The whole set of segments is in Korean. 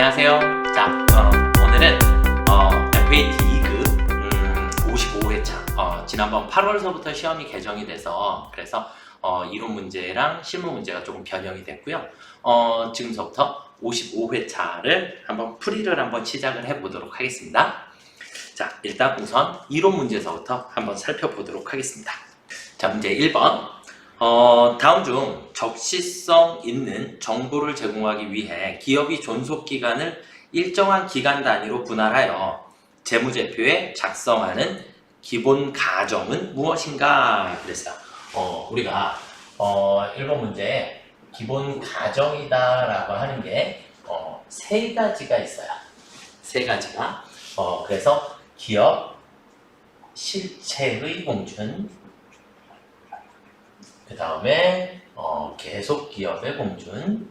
안녕하세요. 자, 어, 오늘은 어, FA D급 음, 55회차. 어, 지난번 8월서부터 시험이 개정이 돼서 그래서 어, 이론 문제랑 실무 문제가 조금 변형이 됐고요. 어, 지금서부터 55회차를 한번 풀이를 한번 시작을 해보도록 하겠습니다. 자, 일단 우선 이론 문제서부터 한번 살펴보도록 하겠습니다. 자, 문제 1번. 어, 다음 중 적시성 있는 정보를 제공하기 위해 기업이 존속 기간을 일정한 기간 단위로 분할하여 재무제표에 작성하는 기본 가정은 무엇인가 그랬어요. 어, 우리가 어, 1번 문제에 기본 가정이다라고 하는 게 어, 세 가지가 있어요. 세 가지가. 어, 그래서 기업 실체의 공준, 그 다음에 어, 계속 기업의 공준,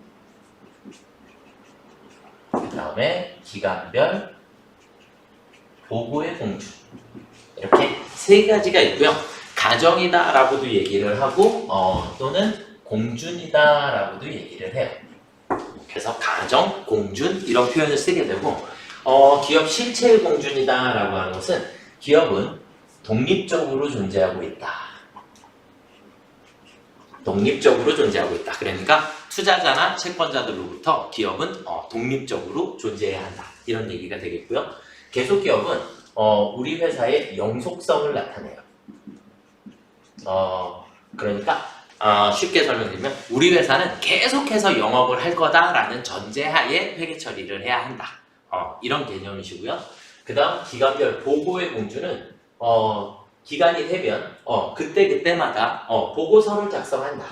그 다음에 기간별 보고의 공준 이렇게 세 가지가 있고요. 가정이다 라고도 얘기를 하고 어, 또는 공준이다 라고도 얘기를 해요. 그래서 가정, 공준 이런 표현을 쓰게 되고 어, 기업 실체의 공준이다 라고 하는 것은 기업은 독립적으로 존재하고 있다. 독립적으로 존재하고 있다. 그러니까 투자자나 채권자들로부터 기업은 어, 독립적으로 존재해야 한다. 이런 얘기가 되겠고요. 계속 기업은 어, 우리 회사의 영속성을 나타내요. 어, 그러니까 어, 쉽게 설명드리면 우리 회사는 계속해서 영업을 할 거다라는 전제하에 회계 처리를 해야 한다. 어, 이런 개념이시고요. 그 다음 기간별 보고의 공주는 어, 기간이 되면 어, 그때 그때마다 어, 보고서를 작성한다.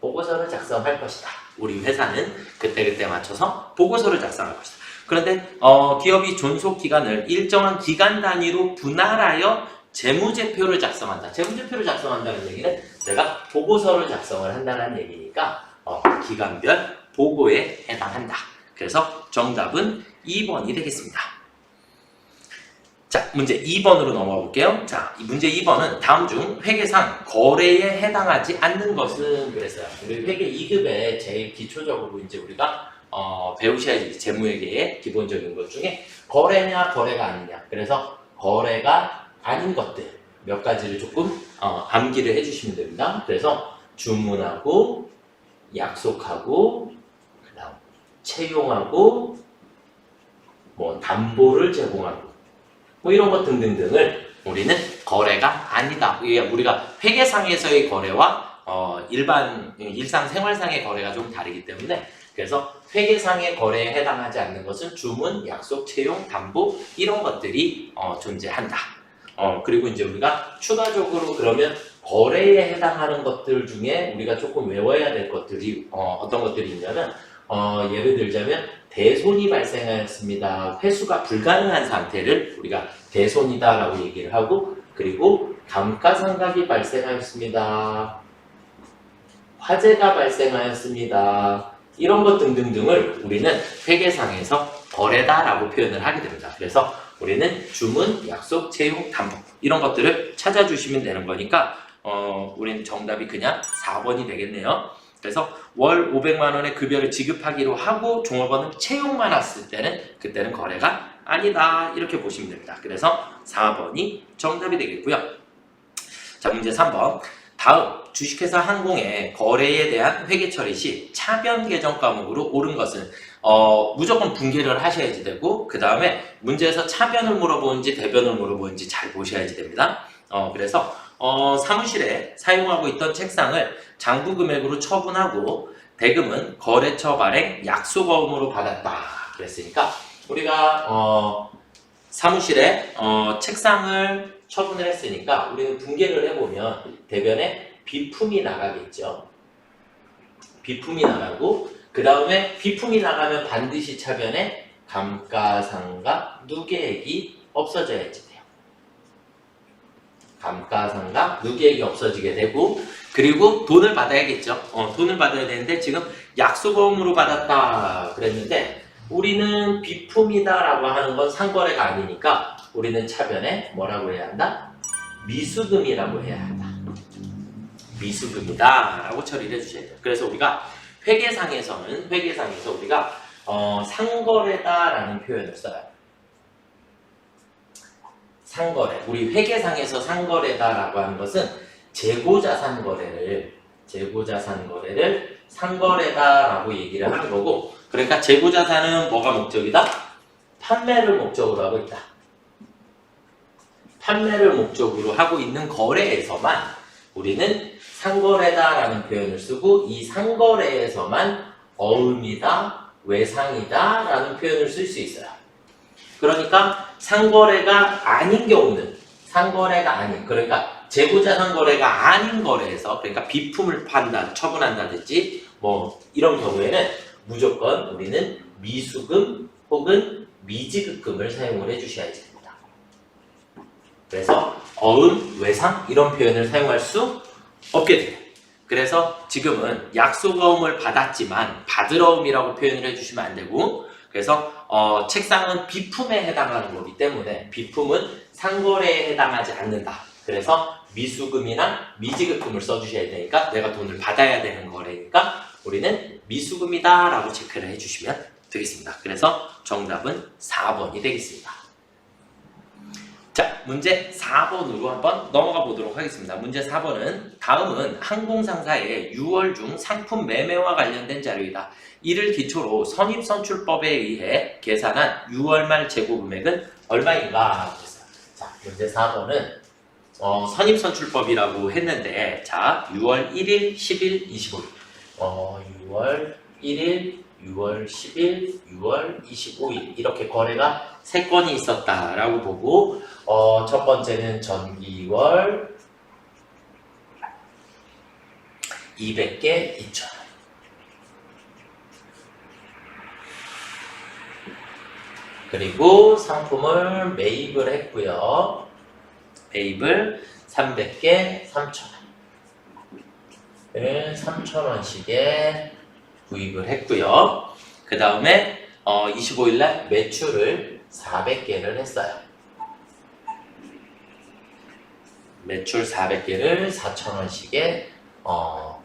보고서를 작성할 것이다. 우리 회사는 그때 그때 맞춰서 보고서를 작성할 것이다. 그런데 어, 기업이 존속 기간을 일정한 기간 단위로 분할하여 재무제표를 작성한다. 재무제표를 작성한다는 얘기는 내가 보고서를 작성을 한다는 얘기니까 어, 기간별 보고에 해당한다. 그래서 정답은 2번이 되겠습니다. 자, 문제 2번으로 넘어가 볼게요. 자, 이 문제 2번은 다음 중 회계상 거래에 해당하지 않는 것은 그랬어요. 우리 회계 2급에 제일 기초적으로 이제 우리가 어, 배우셔야 지 재무회계의 기본적인 것 중에 거래냐 거래가 아니냐. 그래서 거래가 아닌 것들 몇 가지를 조금 어, 암기를 해주시면 됩니다. 그래서 주문하고 약속하고 채용하고 뭐 담보를 제공하고 뭐 이런 것 등등등을 우리는 거래가 아니다. 우리가 회계상에서의 거래와 어, 일반 일상 생활상의 거래가 좀 다르기 때문에 그래서 회계상의 거래에 해당하지 않는 것은 주문, 약속, 채용, 담보 이런 것들이 어, 존재한다. 어, 그리고 이제 우리가 추가적으로 그러면 거래에 해당하는 것들 중에 우리가 조금 외워야 될 것들이 어, 떤 것들이 있냐면 어, 예를 들자면 대손이 발생하였습니다. 회수가 불가능한 상태를 우리가 대손이다라고 얘기를 하고 그리고 감가상각이 발생하였습니다. 화재가 발생하였습니다. 이런 것 등등등을 우리는 회계상에서 거래다라고 표현을 하게 됩니다. 그래서 우리는 주문, 약속, 채용, 담보 이런 것들을 찾아주시면 되는 거니까 어, 우리는 정답이 그냥 4번이 되겠네요. 그래서 월 500만 원의 급여를 지급하기로 하고 종업원은 채용만 왔을 때는 그때는 거래가 아니다 이렇게 보시면 됩니다. 그래서 4번이 정답이 되겠고요. 자 문제 3번 다음 주식회사 항공의 거래에 대한 회계 처리 시 차변 계정 과목으로 옳은 것은 어, 무조건 분개를 하셔야지 되고 그 다음에 문제에서 차변을 물어보는지 대변을 물어보는지 잘 보셔야지 됩니다. 어, 그래서 어, 사무실에 사용하고 있던 책상을 장부 금액으로 처분하고 대금은 거래처 발행 약속어음으로 받았다. 그랬으니까 우리가 어, 사무실에 어, 책상을 처분을 했으니까 우리는 분개를 해보면 대변에 비품이 나가겠죠. 비품이 나가고 그 다음에 비품이 나가면 반드시 차변에 감가상각 누계액이 없어져야지. 감가상각 누계액이 없어지게 되고 그리고 돈을 받아야겠죠. 어, 돈을 받아야 되는데 지금 약속어음으로 받았다 그랬는데 우리는 비품이다라고 하는 건 상거래가 아니니까 우리는 차변에 뭐라고 해야 한다? 미수금이라고 해야 한다. 미수금이다라고 처리를 해주셔야 돼요. 그래서 우리가 회계상에서는 회계상에서 우리가 어, 상거래다라는 표현을 써요. 상거래. 우리 회계상에서 상거래다라고 하는 것은 재고자산 거래를 재고자산 거래를 상거래다라고 얘기를 하는 거고 그러니까 재고자산은 뭐가 목적이다? 판매를 목적으로 하고 있다. 판매를 목적으로 하고 있는 거래에서만 우리는 상거래다라는 표현을 쓰고 이 상거래에서만 어음이다, 외상이다라는 표현을 쓸 수 있어요. 그러니까 상거래가 아닌 경우는 상거래가 아닌 그러니까 재고자산 거래가 아닌 거래에서 그러니까 비품을 판다, 처분한다든지 뭐 이런 경우에는 무조건 우리는 미수금 혹은 미지급금을 사용을 해주셔야 됩니다. 그래서 어음, 외상 이런 표현을 사용할 수 없게 돼요. 그래서 지금은 약속어음을 받았지만 받으러음이라고 표현을 해주시면 안 되고 그래서 어, 책상은 비품에 해당하는 거기 때문에 비품은 상거래에 해당하지 않는다. 그래서 미수금이나 미지급금을 써주셔야 되니까 내가 돈을 받아야 되는 거래니까 우리는 미수금이다 라고 체크를 해주시면 되겠습니다. 그래서 정답은 4번이 되겠습니다. 자, 문제 4번으로 한번 넘어가 보도록 하겠습니다. 문제 4번은 다음은 항공상사의 6월 중 상품 매매와 관련된 자료이다. 이를 기초로 선입선출법에 의해 계산한 6월 말 재고 금액은 얼마인가? 자, 문제 4번은 어, 선입선출법이라고 했는데 자, 6월 1일, 10일, 25일 어, 6월 1일, 6월 10일, 6월 25일 이렇게 거래가 세 건이 있었다라고 보고 어, 첫 번째는 전기월 200개 2,000원 그리고 상품을 매입을 했고요. 매입을 300개 3,000원. 을 3,000원씩에 구입을 했고요. 그 다음에 어, 25일 날 매출을 400개를 했어요. 매출 400개를 4,000원씩에 어,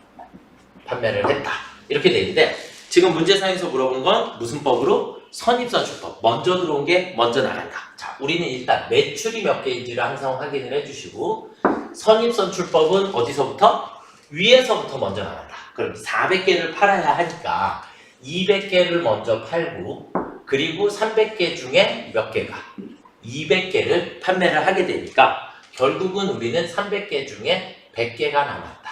판매를 했다. 이렇게 돼 있는데 지금 문제상에서 물어본 건 무슨 법으로? 선입선출법. 먼저 들어온 게 먼저 나간다. 자, 우리는 일단 매출이 몇 개인지를 항상 확인을 해주시고 선입선출법은 어디서부터? 위에서부터 먼저 나간다. 그럼 400개를 팔아야 하니까 200개를 먼저 팔고 그리고 300개 중에 몇 개가 200개를 판매를 하게 되니까 결국은 우리는 300개 중에 100개가 남았다.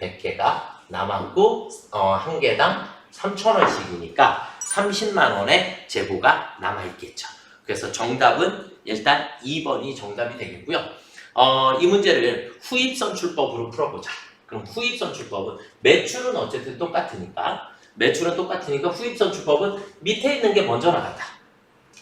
100개가 남았고 어, 한 개당 3,000원씩이니까 30만 원의 재고가 남아 있겠죠. 그래서 정답은 일단 2번이 정답이 되겠고요. 어, 이 문제를 후입선출법으로 풀어보자. 그럼 후입선출법은 매출은 어쨌든 똑같으니까 매출은 똑같으니까 후입선출법은 밑에 있는 게 먼저 나간다.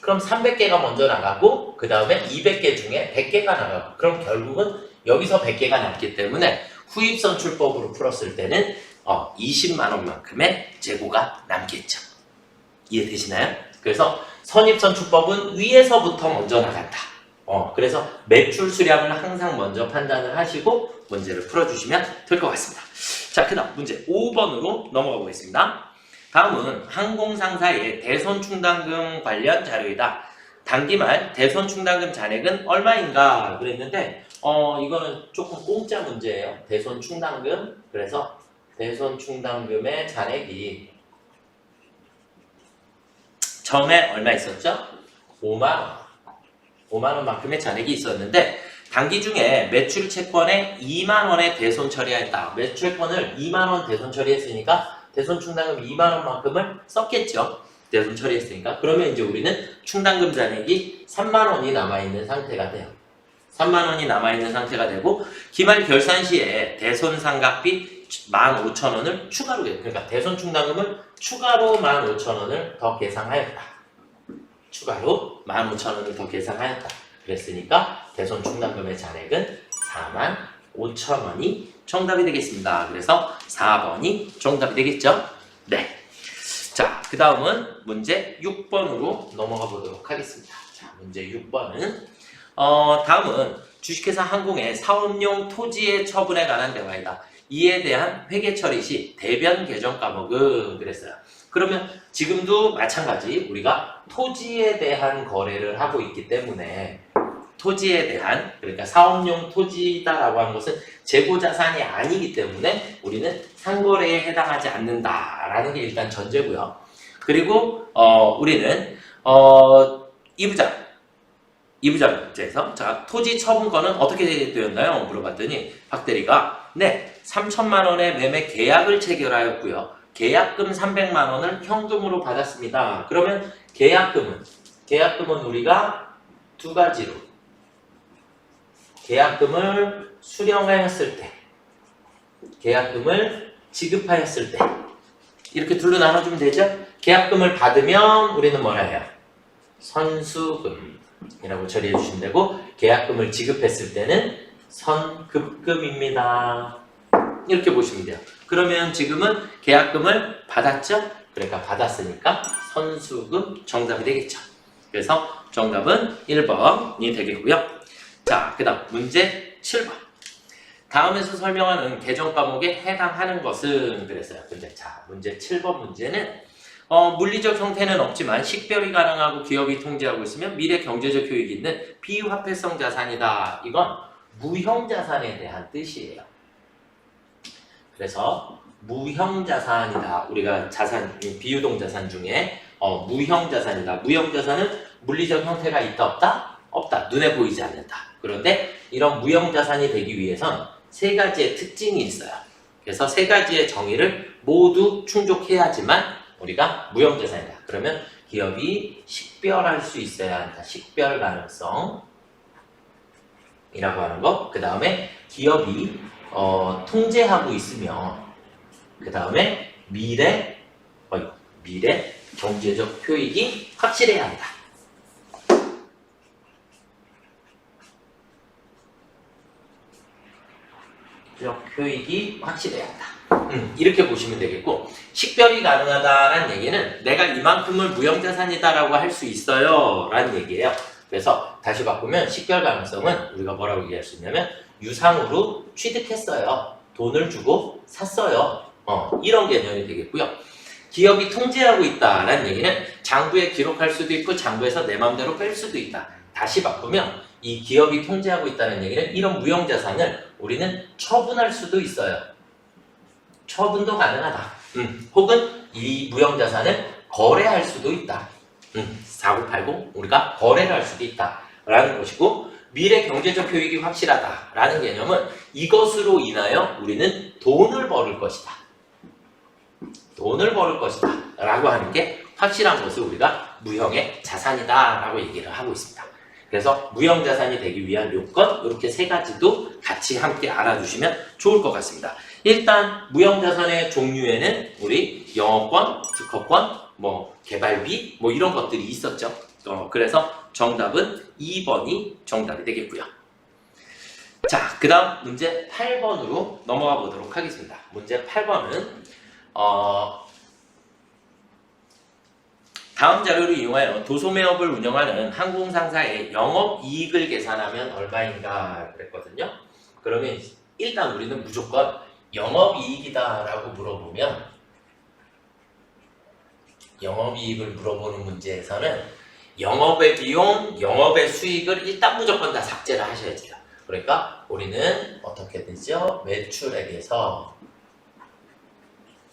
그럼 300개가 먼저 나가고 그 다음에 200개 중에 100개가 나가고 그럼 결국은 여기서 100개가 남기 때문에 후입선출법으로 풀었을 때는 어, 20만 원만큼의 재고가 남겠죠. 이해되시나요? 그래서 선입선출법은 위에서부터 먼저 나간다. 어, 그래서 매출 수량을 항상 먼저 판단을 하시고 문제를 풀어주시면 될 것 같습니다. 자, 그 다음 문제 5번으로 넘어가 보겠습니다. 다음은 항공상사의 대손충당금 관련 자료이다. 단기말 대손충당금 잔액은 얼마인가 그랬는데 어 이거는 조금 공짜 문제예요. 대손충당금 그래서 대손충당금의 잔액이 처음에 얼마 있었죠? 5만 원. 5만 원만큼의 잔액이 있었는데 단기 중에 매출 채권에 2만 원의 대손 처리했다. 매출권을 2만 원 대손 처리했으니까 대손 충당금 2만 원만큼을 썼겠죠. 대손 처리했으니까. 그러면 이제 우리는 충당금 잔액이 3만 원이 남아 있는 상태가 돼요. 3만 원이 남아 있는 상태가 되고 기말 결산 시에 대손 상각비 15,000원을 추가로 해. 그러니까 대손 충당금을 추가로 15,000원을 더 계상하였다. 추가로 15,000원을 더 계상하였다. 그랬으니까 대손 충당금의 잔액은 4만 5천 원이 정답이 되겠습니다. 그래서 4번이 정답이 되겠죠? 네. 자, 그 다음은 문제 6번으로 넘어가 보도록 하겠습니다. 자, 문제 6번은 어, 다음은 주식회사 항공의 사업용 토지의 처분에 관한 대화이다. 이에 대한 회계 처리 시 대변 개정 과목은 그랬어요. 그러면 지금도 마찬가지 우리가 토지에 대한 거래를 하고 있기 때문에 토지에 대한 그러니까 사업용 토지다라고 하는 것은 재고 자산이 아니기 때문에 우리는 상거래에 해당하지 않는다라는 게 일단 전제고요. 그리고 어, 우리는 어, 이부장 이부장 문제에서 자 토지 처분권은 어떻게 되었나요? 물어봤더니 박 대리가 네 3천만 원의 매매 계약을 체결하였고요. 계약금 300만 원을 현금으로 받았습니다. 그러면 계약금은 계약금은 우리가 두 가지로 계약금을 수령하였을 때 계약금을 지급하였을 때 이렇게 둘로 나눠주면 되죠? 계약금을 받으면 우리는 뭐라 해요? 선수금이라고 처리해 주시면 되고 계약금을 지급했을 때는 선급금입니다. 이렇게 보시면 돼요. 그러면 지금은 계약금을 받았죠? 그러니까 받았으니까 선수금 정답이 되겠죠. 그래서 정답은 1번이 되겠고요. 자, 그 다음 문제 7번. 다음에서 설명하는 개정 과목에 해당하는 것은 그랬어요. 근데 자, 문제 7번 문제는 어, 물리적 형태는 없지만 식별이 가능하고 기업이 통제하고 있으면 미래 경제적 효익이 있는 비화폐성 자산이다. 이건 무형 자산에 대한 뜻이에요. 그래서 무형 자산이다. 우리가 자산 비유동 자산 중에 어, 무형 자산이다. 무형 자산은 물리적 형태가 있다 없다? 없다. 눈에 보이지 않는다. 그런데 이런 무형 자산이 되기 위해선 세 가지의 특징이 있어요. 그래서 세 가지의 정의를 모두 충족해야지만 우리가 무형 자산이다. 그러면 기업이 식별할 수 있어야 한다. 식별 가능성. 이라고 하는 거. 그 다음에 기업이 어, 통제하고 있으며 그 다음에 미래 어이, 미래 경제적 효익이 확실해야 한다. 효익이 확실해야 한다. 음, 이렇게 보시면 되겠고 식별이 가능하다라는 얘기는 내가 이만큼을 무형자산이다라고 할 수 있어요 라는 얘기예요. 그래서 다시 바꾸면 식별 가능성은 우리가 뭐라고 얘기할 수 있냐면 유상으로 취득했어요. 돈을 주고 샀어요. 어, 이런 개념이 되겠고요. 기업이 통제하고 있다라는 얘기는 장부에 기록할 수도 있고 장부에서 내 마음대로 뺄 수도 있다. 다시 바꾸면 이 기업이 통제하고 있다는 얘기는 이런 무형자산을 우리는 처분할 수도 있어요. 처분도 가능하다. 음, 혹은 이 무형자산을 거래할 수도 있다. 음, 사고 팔고 우리가 거래를 할 수도 있다라는 것이고 미래 경제적 효익이 확실하다라는 개념은 이것으로 인하여 우리는 돈을 벌을 것이다. 돈을 벌을 것이다. 라고 하는 게 확실한 것을 우리가 무형의 자산이다. 라고 얘기를 하고 있습니다. 그래서 무형 자산이 되기 위한 요건, 이렇게 세 가지도 같이 함께 알아두시면 좋을 것 같습니다. 일단, 무형 자산의 종류에는 우리 영업권, 특허권, 뭐, 개발비, 뭐 이런 것들이 있었죠. 어, 그래서 정답은 2번이 정답이 되겠고요. 자, 그 다음 문제 8번으로 넘어가 보도록 하겠습니다. 문제 8번은, 어, 다음 자료를 이용하여 도소매업을 운영하는 항공상사의 영업이익을 계산하면 얼마인가 그랬거든요. 그러면 일단 우리는 무조건 영업이익이다라고 물어보면 영업이익을 물어보는 문제에서는 영업의 비용, 영업의 수익을 일단 무조건 다 삭제를 하셔야 돼요. 그러니까 우리는 어떻게 되죠? 매출액에서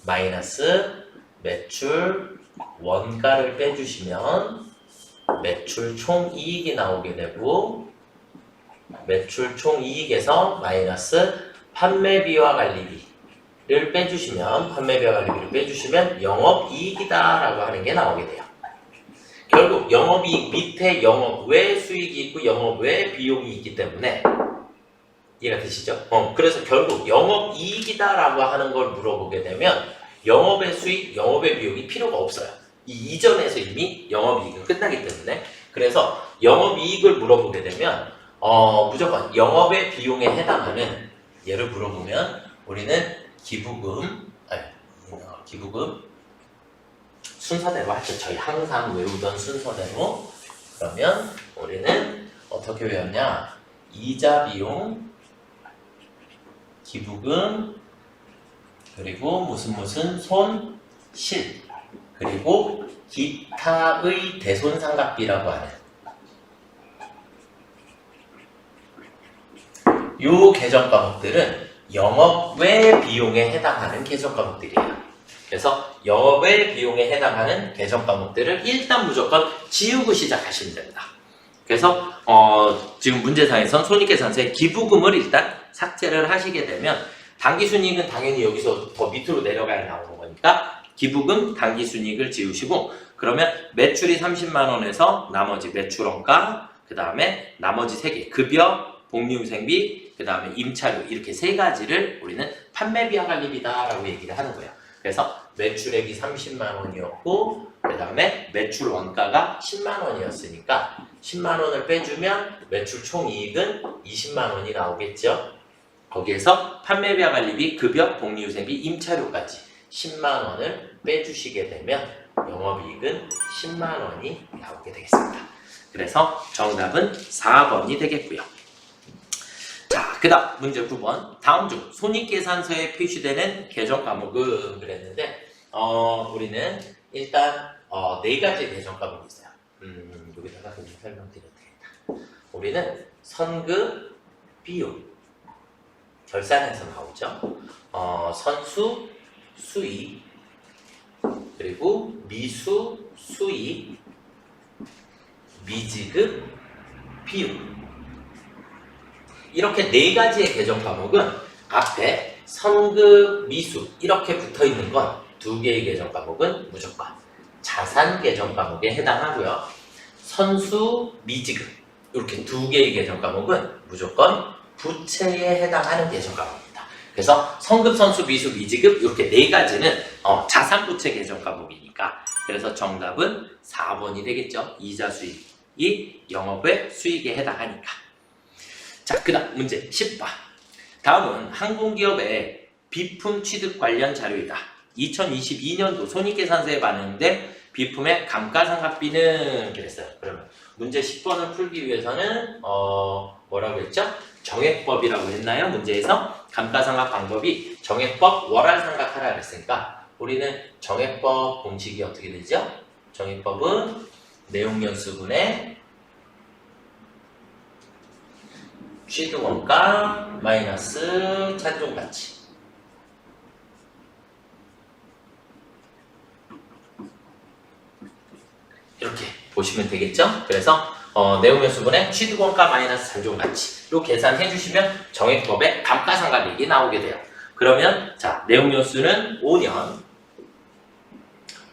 마이너스 매출 원가를 빼주시면 매출 총 이익이 나오게 되고 매출 총 이익에서 마이너스 판매비와 관리비를 빼주시면 판매비와 관리비를 빼주시면 영업 이익이다 라고 하는 게 나오게 돼요. 결국 영업이익 밑에 영업 외 수익이 있고 영업 외 비용이 있기 때문에 이해가 되시죠? 어, 그래서 결국 영업 이익이다라고 하는 걸 물어보게 되면 영업의 수익, 영업의 비용이 필요가 없어요. 이 이전에서 이미 영업이익은 끝나기 때문에 그래서 영업이익을 물어보게 되면 어, 무조건 영업의 비용에 해당하는 예를 물어보면 우리는 기부금, 아니, 어, 기부금 순서대로 하죠. 저희 항상 외우던 순서대로 그러면 우리는 어떻게 외웠냐? 이자 비용, 기부금, 그리고 무슨 무슨 손실 그리고 기타의 대손상각비라고 하는 요 개정 과목들은 영업 외 비용에 해당하는 개정 과목들이에요. 그래서 영업 외 비용에 해당하는 개정 과목들을 일단 무조건 지우고 시작하시면 됩니다. 그래서 어, 지금 문제상에선 손익계산서의 기부금을 일단 삭제를 하시게 되면 당기순이익은 당연히 여기서 더 밑으로 내려가야 나오는 거니까 기부금, 당기순이익을 지우시고 그러면 매출이 30만 원에서 나머지 매출원가 그 다음에 나머지 세개 급여, 복리후생비, 그 다음에 임차료 이렇게 세 가지를 우리는 판매비와 관리비다 라고 얘기를 하는 거예요. 그래서 매출액이 30만 원이었고 그 다음에 매출 원가가 10만 원이었으니까 10만 원을 빼주면 매출 총이익은 20만 원이 나오겠죠. 거기에서 판매비와 관리비, 급여, 복리후생비, 임차료까지 10만 원을 빼주시게 되면 영업이익은 10만 원이 나오게 되겠습니다. 그래서 정답은 4번이 되겠고요. 자, 그 다음 문제 9번. 다음 중 손익계산서에 표시되는 계정 과목은 그랬는데, 어, 우리는 일단, 어, 네 가지 계정 과목이 있어요. 음, 여기다가 좀 설명드려도 되겠다. 우리는 선급, 비용, 결산에서 나오죠. 어, 선수, 수익, 그리고 미수, 수익, 미지급, 비용. 이렇게 네 가지의 계정 과목은 앞에 선급, 미수 이렇게 붙어 있는 건 두 개의 계정 과목은 무조건 자산 계정 과목에 해당하고요. 선수, 미지급 이렇게 두 개의 계정 과목은 무조건 부채에 해당하는 계정 과목입니다. 그래서 선급, 선수, 미수, 미지급 이렇게 네 가지는 어, 자산 부채 계정 과목이니까 그래서 정답은 4번이 되겠죠. 이자 수익이 영업의 수익에 해당하니까. 자, 그 다음 문제 10번. 다음은 항공기업의 비품 취득 관련 자료이다. 2022년도 손익계산서에 반영된 비품의 감가상각비는 그랬어요. 그러면 문제 10번을 풀기 위해서는 어 뭐라고 했죠? 정액법이라고 했나요? 문제에서 감가상각 방법이 정액법 월할상각하라 그랬으니까 우리는 정액법 공식이 어떻게 되죠? 정액법은 내용연수분의 취득원가 마이너스 찬종가치 이렇게 보시면 되겠죠? 그래서 어, 내용연수분의 취득원가 마이너스 잔존 가치로 계산해 주시면 정액법의 감가상각액이 나오게 돼요. 그러면 자 내용연수는 5년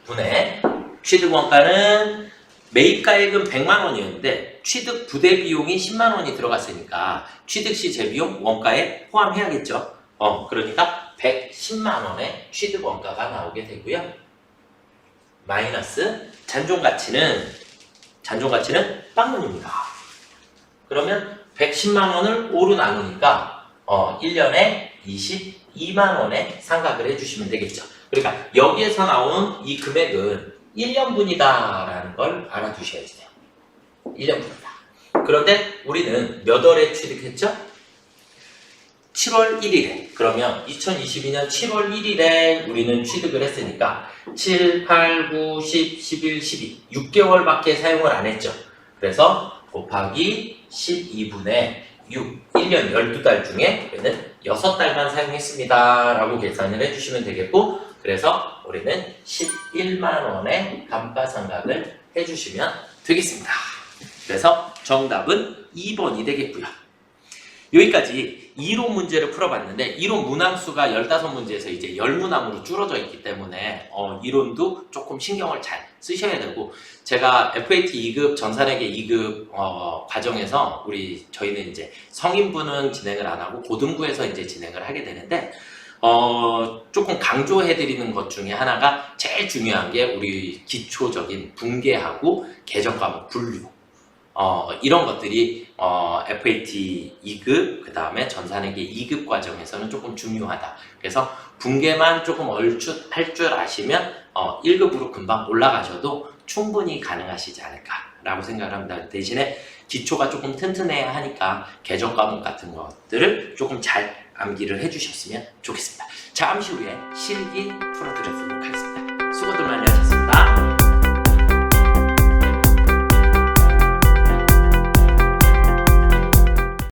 분의 취득원가는 매입가액은 100만 원이었는데 취득 부대 비용이 10만 원이 들어갔으니까 취득 시 재비용 원가에 포함해야겠죠. 어 그러니까 110만 원의 취득 원가가 나오게 되고요. 마이너스 잔존 가치는 잔존 가치는 빵 원입니다. 그러면 110만 원을 5로 나누니까 어 1년에 22만 원의 상각을 해 주시면 되겠죠. 그러니까 여기에서 나온 이 금액은 1년분이다라는 걸 알아두셔야 돼요. 1년분이다. 그런데 우리는 몇 월에 취득했죠? 7월 1일에. 그러면 2022년 7월 1일에 우리는 취득을 했으니까 7, 8, 9, 10, 11, 12. 6개월밖에 사용을 안 했죠. 그래서 곱하기 12분의 6. 1년 12달 중에 우리는 6달만 사용했습니다. 라고 계산을 해주시면 되겠고, 그래서 우리는 11만 원의 감가상각을 해주시면 되겠습니다. 그래서 정답은 2번이 되겠고요. 여기까지 이론 문제를 풀어봤는데 이론 문항수가 15문제에서 이제 10문항으로 줄어져 있기 때문에 어, 이론도 조금 신경을 잘 쓰셔야 되고 제가 FAT 2급 전산회계 2급 어, 과정에서 우리 저희는 이제 성인부는 진행을 안 하고 고등부에서 이제 진행을 하게 되는데 어, 조금 강조해드리는 것 중에 하나가 제일 중요한 게 우리 기초적인 분계하고 개정 과목 분류 어, 이런 것들이 어, FAT 2급, 그 다음에 전산회계 2급 과정에서는 조금 중요하다. 그래서 분계만 조금 얼추 할 줄 아시면 어, 1급으로 금방 올라가셔도 충분히 가능하시지 않을까라고 생각을 합니다. 대신에 기초가 조금 튼튼해야 하니까 개정 과목 같은 것들을 조금 잘 암기를 해주셨으면 좋겠습니다. 잠시 후에 실기 풀어드리도록 하겠습니다. 수고들 많이